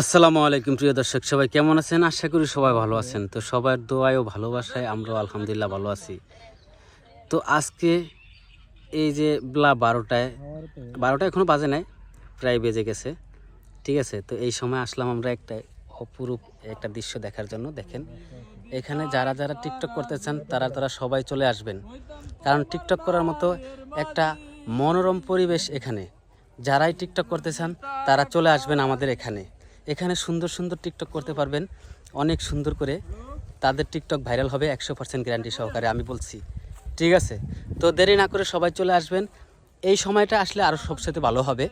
আসসালামু আলাইকুম, প্রিয় দর্শক, সবাই কেমন আছেন? আশা করি সবাই ভালো আছেন। তো সবার দোয়ায় ও ভালোবাসায় আমরাও আলহামদুলিল্লাহ ভালো আছি। তো আজকে এই যে বেলা বারোটায়, বারোটা এখনও বাজে নাই, প্রায় বেজে গেছে। ঠিক আছে? তো এই সময় আসলাম আমরা একটা অপরূপ একটা দৃশ্য দেখার জন্য। দেখেন, এখানে যারা যারা টিকটক করতে চান, তারা তারা সবাই চলে আসবেন। কারণ টিকটক করার মতো একটা মনোরম পরিবেশ এখানে। যারাই টিকটক করতে চান, তারা চলে আসবেন আমাদের এখানে। এখানে সুন্দর সুন্দর টিকটক করতে পারবেন, অনেক সুন্দর করে। তাদের টিকটক ভাইরাল হবে একশো পার্সেন্ট গ্যারান্টি সহকারে, আমি বলছি। ঠিক আছে? তো দেরি না করে সবাই চলে আসবেন। এই সময়টা আসলে আরও সবসাথে ভালো হবে।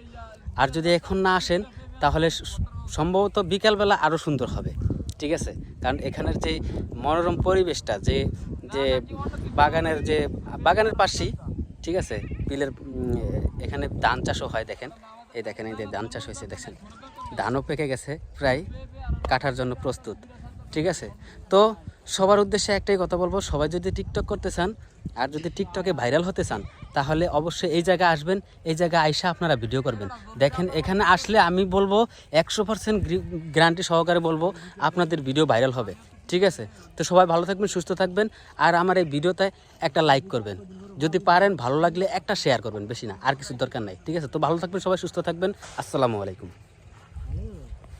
আর যদি এখন না আসেন, তাহলে সম্ভবত বিকালবেলা আরও সুন্দর হবে। ঠিক আছে? কারণ এখানের যে মনোরম পরিবেশটা, যে যে বাগানের যে, বাগানের পাশেই, ঠিক আছে? বিলের এখানে ধান চাষও হয়, দেখেন। এই দেখেন, এই যে ধান চাষ হয়েছে দেখেন ধানও পেকে গেছে, প্রায় কাটার জন্য প্রস্তুত, ঠিক আছে? তো সবার উদ্দেশ্যে একটাই কথা বলব, সবাই যদি টিকটক করতে চান আর যদি টিকটকে ভাইরাল হতে চান, তাহলে অবশ্যই এই জায়গায় আসবেন, এই জায়গায় আইসা আপনারা ভিডিও করবেন। দেখেন, এখানে আসলে আমি বলব, একশো পার্সেন্ট গ্যারান্টি সহকারে বলব, আপনাদের ভিডিও ভাইরাল হবে, ঠিক আছে? তো সবাই ভালো থাকবেন, সুস্থ থাকবেন, আর আমার এই ভিডিওতে একটা লাইক করবেন। যদি পারেন, ভালো লাগলে একটা শেয়ার করবেন, বেশি না, আর কিছু দরকার নাই, ঠিক আছে? তো ভালো থাকবেন সবাই, সুস্থ থাকবেন, আসসালামু আলাইকুম।